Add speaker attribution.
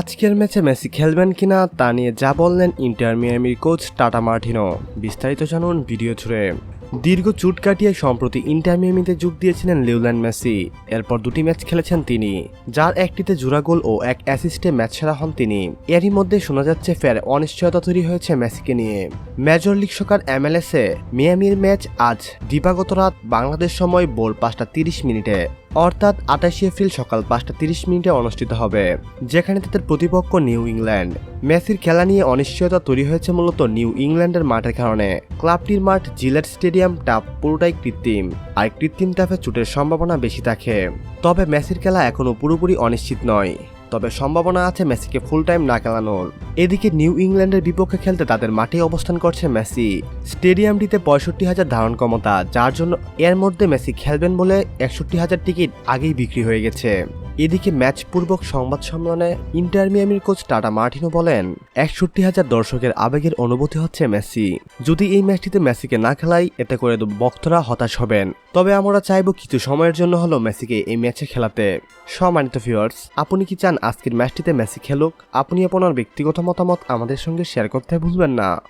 Speaker 1: আজকের ম্যাচে মেসি খেলবেন কিনা তা নিয়ে যা বললেন ইন্টার মিয়ামির কোচ টাটা মার্টিনো। বিস্তারিত জানুন ভিডিও জুড়ে। দীর্ঘ চুট কাটিয়ে সম্প্রতি ইন্টার মিয়ামিতে যোগ দিয়েছিলেন লিওল্যান্ড মেসি। এরপর দুটি ম্যাচ খেলেছেন তিনি, যার একটিতে জোড়া গোল ও এক অ্যাসিস্টে ম্যাচ সেরা হন তিনি। এরই মধ্যে শোনা যাচ্ছে ফের অনিশ্চয়তা তৈরি হয়েছে মেসিকে নিয়ে। মেজর লিগ সকার এমএলএসে মিয়ামির ম্যাচ আজ দিবাগত রাত বাংলাদেশ সময় বোল পাঁচটা তিরিশ মিনিটে। অর্থাৎ আঠাশে এপ্রিল সকাল পাঁচটা তিরিশ মিনিটে অনুষ্ঠিত হবে, যেখানে তাদের প্রতিপক্ষ নিউ ইংল্যান্ড। মেসির খেলা নিয়ে অনিশ্চয়তা তৈরি হয়েছে মূলত নিউ ইংল্যান্ডের মাঠের কারণে। ক্লাবটির মাঠ জিলেট স্টেডিয়াম টাপ পুরোটাই কৃত্রিম, আর কৃত্রিম টাফে চুটের সম্ভাবনা বেশি থাকে। তবে মেসির খেলা এখনও পুরোপুরি অনিশ্চিত নয়। তবে সম্ভাবনা আছে মেসিকে ফুল টাইম না খেলানোর। এদিকে নিউ ইংল্যান্ডের বিপক্ষে খেলতে তাদের মাঠে অবস্থান করছে মেসি। স্টেডিয়ামটিতে পঁয়ষট্টি হাজার ধারণ ক্ষমতা, যার জন্য এর মধ্যে মেসি খেলবেন বলে একষট্টি হাজার টিকিট আগেই বিক্রি হয়ে গেছে। এদিকে ম্যাচ পূর্বক সংবাদ সম্মেলনে ইন্টার মিয়ামির কোচ টাটা মার্টিনো বলেন, একষট্টি হাজার দর্শকের আবেগের অনুভূতি হচ্ছে মেসি। যদি এই ম্যাচটিতে মেসিকে না খেলাই, এতে করে ভক্তরা হতাশ হবেন। তবে আমরা চাইব কিছু সময়ের জন্য হলো মেসিকে এই ম্যাচে খেলাতে। সম্মানিত ভিউয়ার্স, আপনি কি চান আজকের ম্যাচটিতে মেসি খেলুক? আপনি আপনার ব্যক্তিগত মতামত আমাদের সঙ্গে শেয়ার করতে ভুলবেন না।